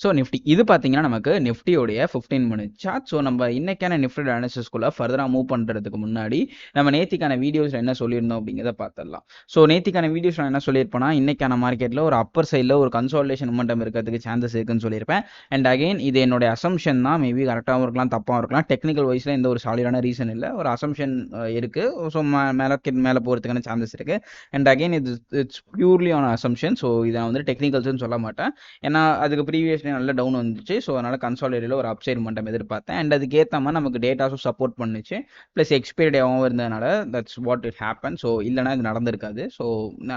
So Nifty இது பார்த்தீங்கன்னா நமக்கு நிஃப்டியோடைய ஃபிஃப்டீன் மினிட் சார்ட் ஸோ நம்ம இன்னைக்கான நிஃப்டி அனாலிசிஸ்குள்ளே ஃபர்தராக மூவ் பண்ணுறதுக்கு முன்னாடி நம்ம நேத்திக்கான வீடியோஸில் என்ன சொல்லியிருந்தோம் அப்படிங்கிறத பார்த்துடலாம் ஸோ நேத்திக்கான வீடியோஸ் நான் என்ன சொல்லியிருப்பேன்னா இன்னைக்கான மார்க்கெட்டில் ஒரு அப்பர் சைடில் ஒரு கன்சால்டேஷன் மட்டம் இருக்கிறதுக்கு சான்சஸ் இருக்குன்னு சொல்லியிருப்பேன். அண்ட் அகைன் இது என்னுடைய அசம்ஷன் தான். மேபி கரெக்டாகவும் இருக்கலாம் தப்பாகவும் இருக்கலாம். டெக்னிக்கல் வைஸில் எந்த ஒரு சாலிடான ரீசன் இல்லை. ஒரு அசம்ஷன் இருக்குது ஸோ மேலே மேலே போகிறதுக்கான சான்சஸ் இருக்குது அண்ட் அகைன் இது it's purely on assumption so இதை நான் வந்து டெக்னிக்கல்ஸ்னு சொல்ல மாட்டேன். ஏன்னா அதுக்கு ப்ரீவியஸ் நல்ல டவுன் வந்துச்சு. ஸோ அதனால் கன்சாலிடேட்டில் ஒரு அப்சைட் மட்டும் எதிர்பார்த்தேன். அண்ட் அதுக்கு ஏற்ற மாதிரி நமக்கு டேட்டாஸும் சப்போர்ட் பண்ணுச்சு ப்ளஸ் எக்ஸ்பைரி ஆகவும் இருந்ததுனால that's what it happen so இல்லைனா இது நடந்திருக்காது. ஸோ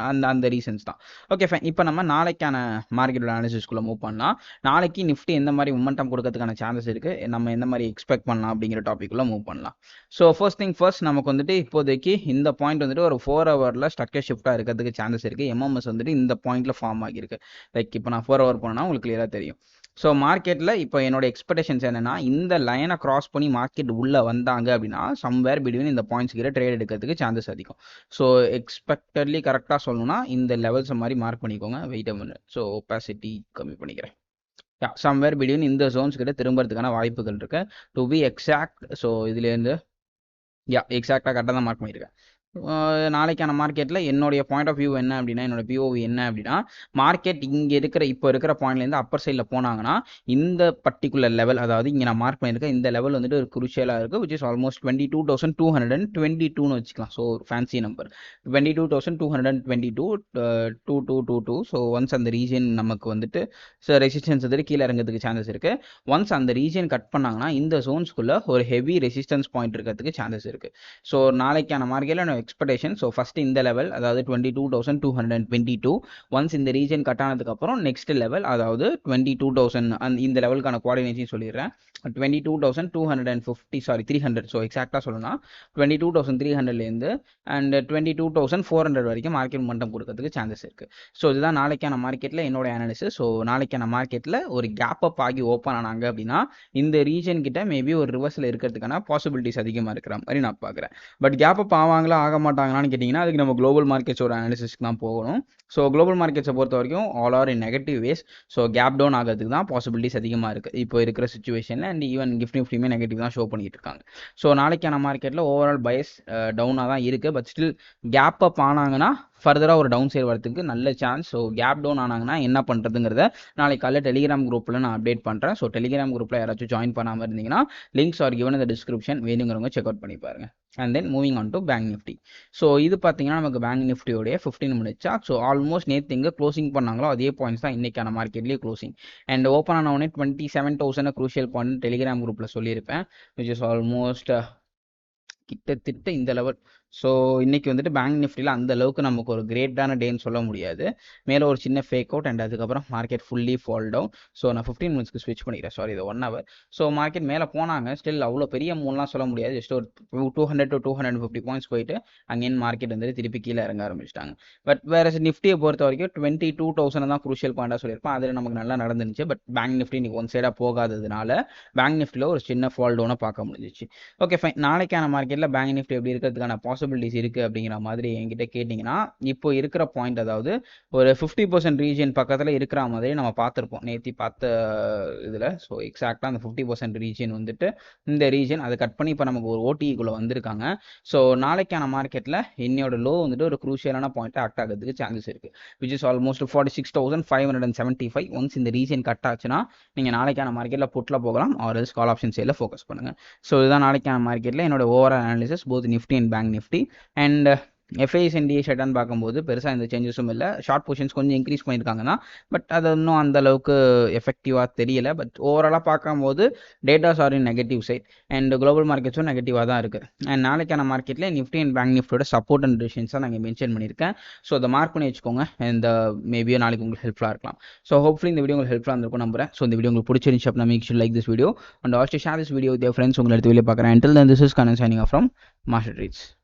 அந்த அந்த ரீசன்ஸ் தான். ஓகே ஃபைன் இப்போ நம்ம நாளைக்கான மார்க்கெட்டோட அனாலிசிஸ்குள்ளே மூவ் பண்ணலாம். நாளைக்கு நிஃப்டி எந்த மாதிரி மொமெண்டம் கொடுக்கறதுக்கான சான்சஸ் இருக்குது நம்ம எந்த மாதிரி எக்ஸ்பெக்ட் பண்ணலாம் அப்படிங்கிற டாப்பிக்குள்ளே மூவ் பண்ணலாம். ஸோ ஃபர்ஸ்ட் திங் ஃபர்ஸ்ட் நமக்கு வந்துட்டு இப்போதைக்கு இந்த பாயிண்ட் வந்துட்டு ஒரு ஃபோர் ஹவரில் ஸ்ட்ரக்சர் ஷிஃப்ட்டாக இருக்கிறதுக்கு சான்சஸ் இருக்குது எம்எம்எஸ் வந்துட்டு இந்த பாயிண்ட்டில் ஃபார்ம் ஆகியிருக்கு. லைக் இப்போ நான் ஃபோர் ஹவர் போனேன்னா உங்களுக்கு கிளியராக தெரியும். ஸோ மார்க்கெட்டில் இப்போ என்னோட எக்ஸ்பெக்டேஷன்ஸ் என்னென்னா இந்த லைனை கிராஸ் பண்ணி மார்க்கெட் உள்ளே வந்தாங்க அப்படின்னா சம்வேர் பிட்வீன் இந்த பாயிண்ட்ஸ் கிட்ட ட்ரேட் எடுக்கிறதுக்கு சான்சஸ் அதிகம். ஸோ எக்ஸ்பெக்டட்லி கரெக்டாக சொல்லணும்னா இந்த லெவல்ஸ் மாதிரி மார்க் பண்ணிக்கோங்க. வெயிட் மினிட் ஸோ ஒப்பாசிட்டி கம்மி பண்ணிக்கிறேன். யா சம்வேர் பிட்வீன் இந்த ஜோன்ஸ் கிட்ட திரும்புறதுக்கான வாய்ப்புகள் இருக்கு. டு பி எக்ஸாக்ட் ஸோ இதுலேருந்து யா எக்ஸாக்டாக கரெக்டாக தான் மார்க் பண்ணியிருக்கேன். நாளைக்கான மார்க்கெட்டில் என்னுடைய பாயிண்ட் ஆஃப் வியூ என்ன அப்படின்னா என்னோட பிஓவி என்ன அப்படின்னா மார்க்கெட் இங்கே இருக்கிற இப்போ இருக்கிற பாயிண்ட்லேருந்து அப்பர் சைடில் போனாங்கன்னா இந்த பர்டிகுலர் லெவல் அதாவது இங்கே நான் மார்க் பண்ணியிருக்கேன் இந்த லெவல் வந்துட்டு ஒரு குருஷியலாக இருக்குது which is almost twenty two thousand two hundred and twenty டூன்னு வச்சுக்கலாம். So fancy number twenty two thousand two hundred and twenty two two two two two so once அந்த ரீஜன் நமக்கு வந்துட்டு ஸோ ரெசிஸ்டன்ஸ் வந்துட்டு கீழே இறங்கிறதுக்கு சான்சஸ் இருக்குது once அந்த ரீஜன் கட் பண்ணாங்கன்னா இந்த ஜோன்ஸ்குள்ளே ஒரு ஹெவி ரெசிஸ்டன்ஸ் பாயிண்ட் இருக்கிறதுக்கு சான்சஸ் இருக்குது ஸோ நாளைக்கான மார்க்கெட்டில் எக்ஸ்பெக்டேஷன் ஸோ ஃபஸ்ட்டு இந்த லெவல் அதாவது twenty two thousand two hundred twenty two once இந்த ரீஜன் கட் ஆனதுக்கப்புறம் நெக்ஸ்ட் லெவல் அதாவது டுவெண்ட்டி டூ தௌசண்ட் அந்த இந்த லெவலுக்கான குவாடினேஷன் சொல்லிடுறேன். Twenty two thousand two hundred and fifty sorry three hundred so எக்ஸாக்டாக சொல்லணும்னா டுவெண்ட்டி டூ தௌசண்ட் த்ரீ ஹண்ட்ரட்லேருந்து and twenty two thousand four hundred வரைக்கும் மார்க்கெட் மட்டம் கொடுக்கறதுக்கு சான்சஸ் இருக்குது ஸோ இதுதான் நாளைக்கான மார்க்கெட்டில் என்னோட அனாலிசிஸ் ஸோ நாளைக்கான மார்க்கெட்டில் ஒரு கேப் அப் ஆகி ஓப்பன் ஆனாங்க அப்படின்னா இந்த ரீஜன் கிட்ட மேபி ஒரு ரிவர்ஸில் இருக்கிறதுக்கான பாசிபிலிட்டிஸ் அதிகமாக இருக்கிற மாதிரி நான் பார்க்குறேன். பட் கேப் அப் ஆவாங்களா ஆக மாட்டாங்களான்னு கேட்டிங்கன்னா அதுக்கு நம்ம குளோபல் மார்க்கெட்ஸோட அனாலிசிஸ்க்கு தான் போகணும். ஸோ குளோபல் மார்க்கெட்ஸை பொறுத்த வரைக்கும் all are in negative ways so gap down ஆகிறதுக்கு தான் பாசிபிலிட்டிஸ் அதிகமாக இருக்குது இப்போ இருக்கிற சுச்சுவேஷனில் அண்ட் ஈவன் கிஃப்ட் நிஃப்டியுமே நெகட்டிவ் தான் ஷோ பண்ணிட்டு இருக்காங்க ஸோ நாளைக்கான மார்க்கெட்டில் ஓவரால் பயஸ் டவுனாக தான் இருக்குது பட் ஸ்டில் கேப் அப் ஆனாங்கன்னா ஃபர்தராக ஒரு டவுன் சைடு வரதுக்கு நல்ல சான்ஸ் ஸோ கேப் டவுன் ஆனாங்கன்னா என்ன பண்ணுறதுங்கிறத நாளைக்கு காலையில் டெலிகிராம் குரூப்பில் நான் அப்டேட் பண்ணுறேன் ஸோ டெலிகிராம் குரூப்பில் யாராச்சும் ஜாயின் பண்ணாமல் இருந்தீங்கன்னா லிங்க்ஸ் ஆர் கிவன் இந்த டிஸ்கிரிப்ஷன் வேணுங்கிறவங்க செக் அவுட் பண்ணி பாருங்க. And then moving on to bank Nifty so இது பார்த்தீங்கன்னா நமக்கு bank நிஃப்டியோடைய fifteen minutes chart so almost நேற்று எங்கே க்ளோசிங் பண்ணாங்களோ அதே பாயிண்ட்ஸ் தான் இன்றைக்கான மார்க்கெட்லேயே க்ளோசிங் அண்ட் ஓப்பன் ஆன உடனே twenty seven thousand crucial point Telegram குரூப்பில் சொல்லியிருப்பேன் விச் இஸ் ஆல்மோஸ்ட் கிட்டத்தட்ட இந்த லெவல் ஸோ இன்னைக்கு வந்துட்டு பேங்க் நிஃப்டியில் அந்த அளவுக்கு நமக்கு ஒரு கிரேட்டான டேன்னு சொல்ல முடியாது. மேலே ஒரு சின்ன ஃபேக் அவுட் அண்ட் அதுக்கப்புறம் market fully fall down so நான் ஃபிஃப்டீன் மினிட்ஸ்க்கு ஸ்விட்ச் பண்ணிக்கிறேன். சாரி இது ஒன் ஹவர் ஸோ மார்க்கெட் மேலே போனாங்க. ஸ்டில் அவ்வளோ பெரிய மூணுலாம் சொல்ல முடியாது. ஜஸ்ட் ஒரு two hundred to two hundred fifty points போயிட்டு அங்கேயும் மார்க்கெட் வந்துட்டு திருப்பி கீழே இறங்க ஆரம்பிச்சிட்டாங்க. பட் வேற நிஃப்டியை பொறுத்த வரைக்கும் டுவெண்ட்டி டூ தௌசண்ட் தான் குரூஷியல் பாயிண்டாக சொல்லியிருப்பேன். அதில் நமக்கு நல்லா நடந்துருந்துச்சு. பட் பேங்க் நிஃப்டி இன்னைக்கு ஒன் சைடாக போகாததுனால பேங்க் நிஃப்டியில் ஒரு சின்ன ஃபால் டவுனை பார்க்க முடிஞ்சிச்சு. ஓகே ஃபைன் நாளைக்கான மார்க்கெட்டில் பேங்க் நிஃப்டி எப்படி இருக்கிறதுக்கான பாசிபிலிட்டிஸ் இருக்குது அப்படிங்கிற மாதிரி என்கிட்ட கேட்டிங்கன்னா இப்போ இருக்கிற பாயிண்ட் அதாவது ஒரு ஃபிஃப்டி பர்சன்ட் ரீஜன் பக்கத்தில் இருக்கிற மாதிரி நம்ம பார்த்துருப்போம். நேற்றி பார்த்த இதில் ஸோ எக்ஸாக்டாக அந்த ஃபிஃப்டி பர்சன்ட் ரீஜன் வந்துட்டு இந்த ரீஜன் அதை கட் பண்ணி இப்போ நமக்கு ஒரு ஓடிக்குள்ளே வந்திருக்காங்க. ஸோ நாளைக்கான மார்க்கெட்டில் என்னோட லோ வந்துட்டு ஒரு குரூஷியலான பாயிண்ட் ஆக்ட் ஆகிறதுக்கு சான்சஸ் இருக்குது which is almost forty six thousand five hundred and seventy five once இந்த ரீஜன் கட் ஆச்சுன்னா நீங்கள் நாளைக்கான மார்க்கெட்டில் புட்டில் போகலாம் ஆர் எல்ஸ் கால் ஆப்ஷன் சேலில் ஃபோக்கஸ் பண்ணுங்கள் ஸோ இதுதான் நாளைக்கான மார்க்கெட்டில் என்னோட overall analysis both Nifty and bank Nifty and FIS NDA ஷட்டான்னு பார்க்கும்போது பெருசாக எந்த சேஞ்சஸும் இல்லை. ஷார்ட் பொசிஷன்ஸ் கொஞ்சம் இன்க்ரீஸ் பண்ணியிருக்காங்கன்னா பட் அது இன்னும் அந்த அளவுக்கு எஃபெக்டிவாக தெரியல. பட் ஓவராலாக பார்க்கும்போது datas are in negative side and global மார்க்கெட்ஸும் நெகட்டிவாக தான் இருக்குது அண்ட் நாளைக்கான மார்க்கெட்டில் நிஃப்டி அண்ட் பேங்க் நிஃப்டியோட சப்போர்ட் அண்ட் டிசிஷன்ஸாக நாங்கள் மென்ஷன் பண்ணியிருக்கேன். ஸோ அதை மார்க் பண்ணி வச்சுக்கோங்க. இந்த மேபியோ uh, நாளைக்கு உங்களுக்கு ஹெல்ப்ஃபுல்லாக இருக்கலாம். ஸோ ஹோப்ஃபுல்லி இந்த வீடியோ உங்களுக்கு ஹெல்ப்ஃபுல்லாக இருந்திருக்கும் நம்புறேன். ஸோ இந்த வீடியோ உங்களுக்கு பிடிச்சிருந்துச்சு அப்படின்னா make sure like this video and also share this video with friends உங்களை எடுத்து வெளியே பார்க்குறேன். Until then this is Kannan signing from master Master